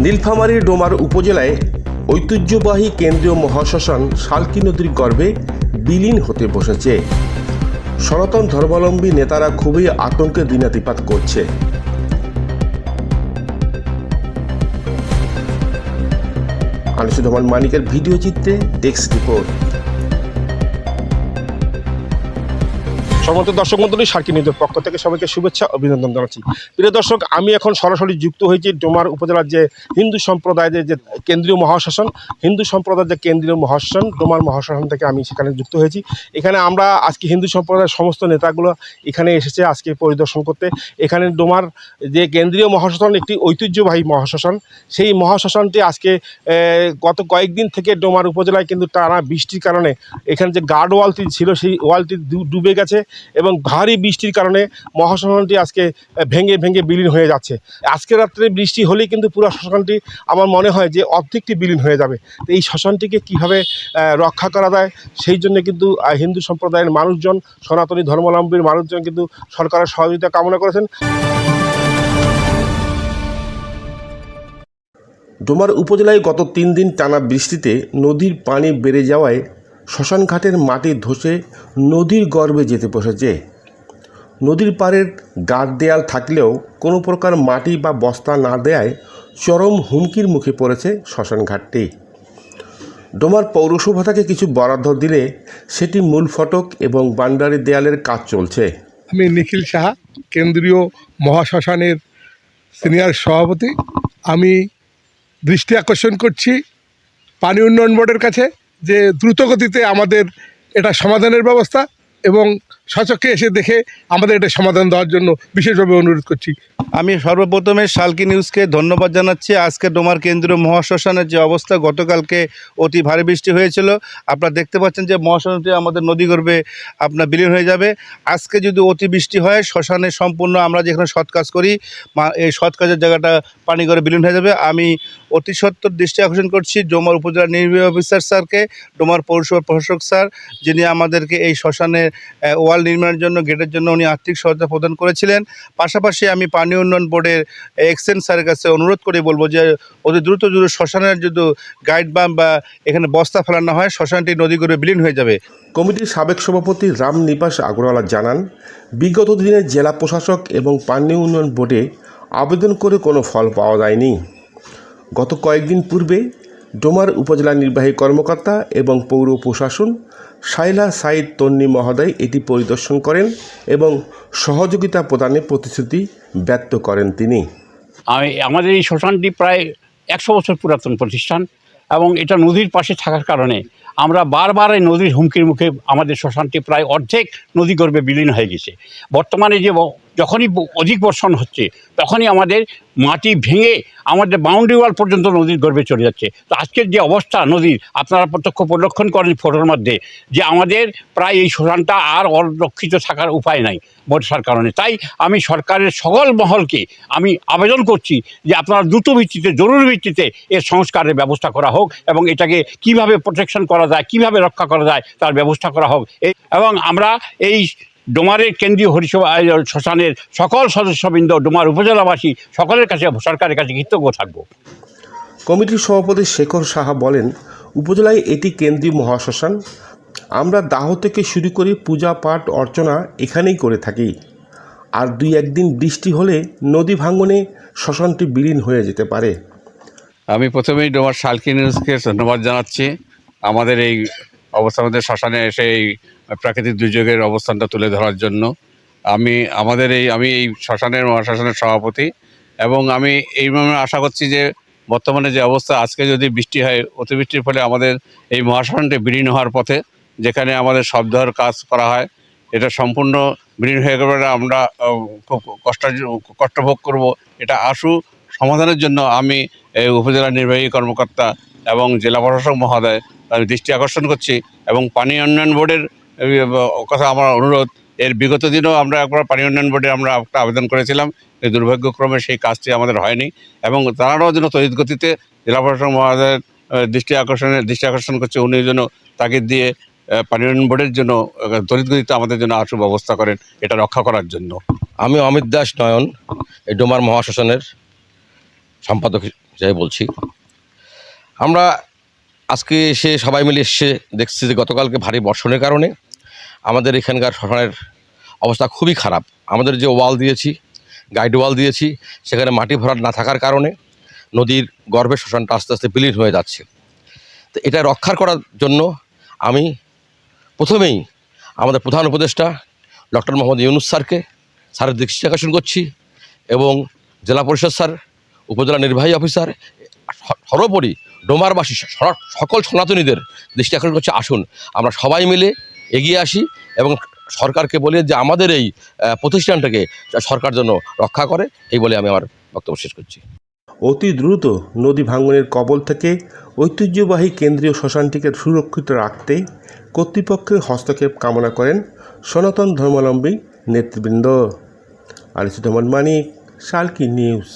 নীলফামারীর ডোমার উপজেলায় ঐতিহ্যবাহী কেন্দ্রীয় মহাশ্মশান শালকি নদীর গর্ভে বিলীন হতে বসেছে। সনাতন ধর্মাবলম্বী নেতারা খুবই আতঙ্কে দিনাতিপাত করছে। আনিসুজ্জামান মানিকের ভিডিও চিত্রে ডেস্ক রিপোর্ট। সমস্ত দর্শক মন্ডলী, সার্কি নিউজের পক্ষ থেকে সবাইকে শুভেচ্ছা, অভিনন্দন জানাচ্ছি। প্রিয় দর্শক, আমি এখন সরাসরি যুক্ত হয়েছি ডোমার উপজেলার যে হিন্দু সম্প্রদায়ের যে কেন্দ্রীয় মহাশাসন, হিন্দু সম্প্রদায়ের যে কেন্দ্রীয় মহাশাসন, ডোমার মহাশাসন থেকে আমি সেখানে যুক্ত হয়েছি। এখানে আমরা আজকে হিন্দু সম্প্রদায়ের সমস্ত নেতাগুলো এখানে এসেছে আজকে পরিদর্শন করতে। এখানে ডোমার যে কেন্দ্রীয় মহাশাসন, একটি ঐতিহ্যবাহী মহাশাসন, সেই মহাশাসনটি আজকে গত কয়েকদিন থেকে ডোমার উপজেলায় কিন্তু টানা বৃষ্টির কারণে এখানে যে গার্ড ওয়ালটি ছিল, সেই ওয়ালটি ডুবে গেছে। এবং ভারী বৃষ্টির কারণে মহাশ্মশানটি আজকে ভেঙে ভেঙে বিলীন হয়ে যাচ্ছে। আজকে রাত্রে বৃষ্টি হলেই কিন্তু পুরো শ্মশানটি আমার মনে হয় যে অর্ধেকটি বিলীন হয়ে যাবে। তো এই শ্মশানটিকে কীভাবে রক্ষা করা যায়, সেই জন্য কিন্তু হিন্দু সম্প্রদায়ের মানুষজন, সনাতনী ধর্মাবলম্বীর মানুষজন কিন্তু সরকারের সহযোগিতা কামনা করেছেন। ডোমার উপজেলায় গত তিন দিন টানা বৃষ্টিতে নদীর পানি বেড়ে যাওয়ায় শ্মশানঘাটের মাটি ধসে নদীর গর্ভে যেতে বসেছে। নদীর পাড়ের গাঢ় দেয়াল থাকলেও কোনো প্রকার মাটি বা বস্তা না দেয়ায় চরম হুমকির মুখে পড়েছে শ্মশানঘাটটি। ডোমার পৌরসভা থেকে কিছু বরাদ্দ দিলে সেটি মূল ফটক এবং বান্ডারি দেয়ালের কাজ চলছে। আমি নিখিল সাহা, কেন্দ্রীয় মহাশ্মশানের সিনিয়র সভাপতি। আমি দৃষ্টি আকর্ষণ করছি পানি উন্নয়ন বোর্ডের কাছে। যে দ্রুতগতিতে আমাদের এটা সমাধানের ব্যবস্থা এবং সচক্ষে এসে দেখে আমাদের এটা সমাধান দেওয়ার জন্য বিশেষভাবে অনুরোধ করছি। আমি সর্বপ্রথমে শালকি নিউজকে ধন্যবাদ জানাচ্ছি। আজকে ডোমার কেন্দ্রীয় মহাশ্মশানের যে অবস্থা, গতকালকে অতি ভারী বৃষ্টি হয়েছিল। আপনারা দেখতে পাচ্ছেন যে মহাশ্মশানটি আমাদের নদী নদীগর্ভে আপনার বিলীন হয়ে যাবে। আজকে যদি অতি বৃষ্টি হয়, শ্মশানে সম্পূর্ণ আমরা যেখানে সৎ কাজ করি এই সৎ কাজের জায়গাটা পানি করে বিলীন হয়ে যাবে। আমি অতি সত্তর দৃষ্টি আকর্ষণ করছি ডোমার উপজেলা নির্বাহী অফিসার স্যারকে ডোমার পৌরসভার প্রশাসক স্যার, যিনি আমাদেরকে এই শ্মশানের ওয়াল নির্মাণের জন্য, গেটের জন্য উনি আর্থিক সহায়তা প্রদান করেছিলেন। পাশাপাশি আমি পানি উন্নয়ন বোর্ডের এক্সেন স্যারের কাছে অনুরোধ করে, বলব যে অতি দ্রুত দ্রুত শ্মশানের যদি গাইড বাম বা এখানে বস্তা ফেলানো হয়, শ্মশানটি নদী করে বিলীন হয়ে যাবে। কমিটির সাবেক সভাপতি রাম নিবাস আগরওয়ালা জানান, বিগত দিনে জেলা প্রশাসক এবং পানি উন্নয়ন বোর্ডে আবেদন করে কোনো ফল পাওয়া যায়নি। গত কয়েকদিন পূর্বে ডোমার উপজেলা নির্বাহী কর্মকর্তা এবং পৌর প্রশাসন শাইলা সাইদ তন্নি মহোদয় এটি পরিদর্শন করেন এবং সহযোগিতা প্রদানে প্রতিশ্রুতি ব্যক্ত করেন তিনি। আমি, আমাদের এই শ্মশানটি প্রায় একশো বছর পুরাতন প্রতিষ্ঠান এবং এটা নদীর পাশে থাকার কারণে আমরা বারবার এই নদীর হুমকির মুখে আমাদের শ্মশানটি প্রায় অর্ধেক নদী গর্ভে বিলীন হয়ে গেছে। বর্তমানে যে যখনই অধিক বর্ষণ হচ্ছে, তখনই আমাদের মাটি ভেঙে আমাদের বাউন্ডারি ওয়াল পর্যন্ত নদীর গর্ভে চলে যাচ্ছে। তো আজকের যে অবস্থা নদীর, আপনারা প্রত্যক্ষ পরিলক্ষণ করেন ফটোর মধ্যে যে আমাদের প্রায় এই শ্মশানটা আর অরক্ষিত থাকার উপায় নাই বর্ষার কারণে। তাই আমি সরকারের সকল মহলকে আমি আবেদন করছি যে আপনারা দ্রুত ভিত্তিতে, জরুরি ভিত্তিতে এর সংস্কারের ব্যবস্থা করা হোক এবং এটাকে কীভাবে প্রোটেকশন করা যায় কীভাবে রক্ষা করা যায় তার ব্যবস্থা করা হোক। এবং আমরা এই ডোমারের কেন্দ্রীয় হরিসভা শ্মশানের সকল সদস্যবৃন্দ ডোমার উপজেলাবাসী সকলের কাছে সরকারের কাছে কৃতজ্ঞ থাকব। কমিটির সভাপতি শেখর সাহা বলেন উপজেলায় এটি কেন্দ্রীয় মহাশ্মশান। আমরা দাহ থেকে শুরু করে পূজা পাঠ অর্চনা এখানেই করে থাকি। আর দুই একদিন বৃষ্টি হলে নদী ভাঙনে শ্মশানটি বিলীন হয়ে যেতে পারে। আমি প্রথমেই ডোমার শালকি নিউজকে ধন্যবাদ জানাচ্ছি। আমাদের এই অবস্থা আমাদের শ্মশানে এসে এই প্রাকৃতিক দুর্যোগের অবস্থানটা তুলে ধরার জন্য আমি, আমাদের এই, আমি এই শ্মশানের মহাশ্মশানের সভাপতি এবং আমি এই আশা করছি যে বর্তমানে যে অবস্থা, আজকে যদি বৃষ্টি হয়, অতিবৃষ্টির ফলে আমাদের এই মহাশ্মশানটি বিলীন হওয়ার পথে যেখানে আমাদের সব ধর কাজ করা হয়, এটা সম্পূর্ণ বিলীন হয়ে গেলে আমরা খুব কষ্ট কষ্টভোগ করব। এটা আশু সমাধানের জন্য আমি এই উপজেলা নির্বাহী কর্মকর্তা এবং জেলা প্রশাসক মহোদয়, আমি দৃষ্টি আকর্ষণ করছি এবং পানি উন্নয়ন বোর্ডের কথা আমার অনুরোধ। এর বিগত দিনও আমরা একবার পানি উন্নয়ন বোর্ডে আমরা একটা আবেদন করেছিলাম। এই দুর্ভাগ্যক্রমে সেই কাজটি আমাদের হয়নি এবং তারাও যেন তড়িৎ গতিতে জেলা প্রশাসক মহোদয়ের দৃষ্টি আকর্ষণের দৃষ্টি আকর্ষণ করছে, উনি যেন তাগিদ দিয়ে পানি উন্নয়ন বোর্ডের জন্য তড়িৎ গতিতে আমাদের জন্য আশু ব্যবস্থা করেন, এটা রক্ষা করার জন্য। আমি অমিত দাস নয়ন, এই ডোমার মহাশ্মশানের সম্পাদক হিসেবে বলছি। আমরা আজকে এসে সবাই মিলে এসে দেখছি যে গতকালকে ভারী বর্ষণের কারণে আমাদের এখানকার শ্মশানের অবস্থা খুবই খারাপ। আমাদের যে ওয়াল দিয়েছি, গাইড ওয়াল দিয়েছি, সেখানে মাটি ভরাট না থাকার কারণে নদীর গর্ভে শ্মশানটা আস্তে আস্তে বিলীন হয়ে যাচ্ছে। তো এটা রক্ষা করার জন্য আমি প্রথমেই আমাদের প্রধান উপদেষ্টা ডক্টর মোহাম্মদ ইউনুস স্যারকে স্যারের দৃষ্টি আকর্ষণ করছি এবং জেলা পরিষদ স্যার, উপজেলা নির্বাহী অফিসার, সর্বোপরি ডোমারবাসী সকল সনাতনীদের দৃষ্টি আকর্ষণ করছে, আসুন আমরা সবাই মিলে এগিয়ে আসি এবং সরকারকে বলি যে আমাদের এই প্রতিষ্ঠানটাকে সরকার জন্য রক্ষা করে, এই বলে আমি আমার বক্তব্য শেষ করছি। অতি দ্রুত নদী ভাঙনের কবল থেকে ঐতিহ্যবাহী কেন্দ্রীয় শ্মশানটিকে সুরক্ষিত রাখতে কর্তৃপক্ষের হস্তক্ষেপ কামনা করেন সনাতন ধর্মাবলম্বী নেতৃবৃন্দ। আলিসুজ্জামান মানিক শালকি নিউজ।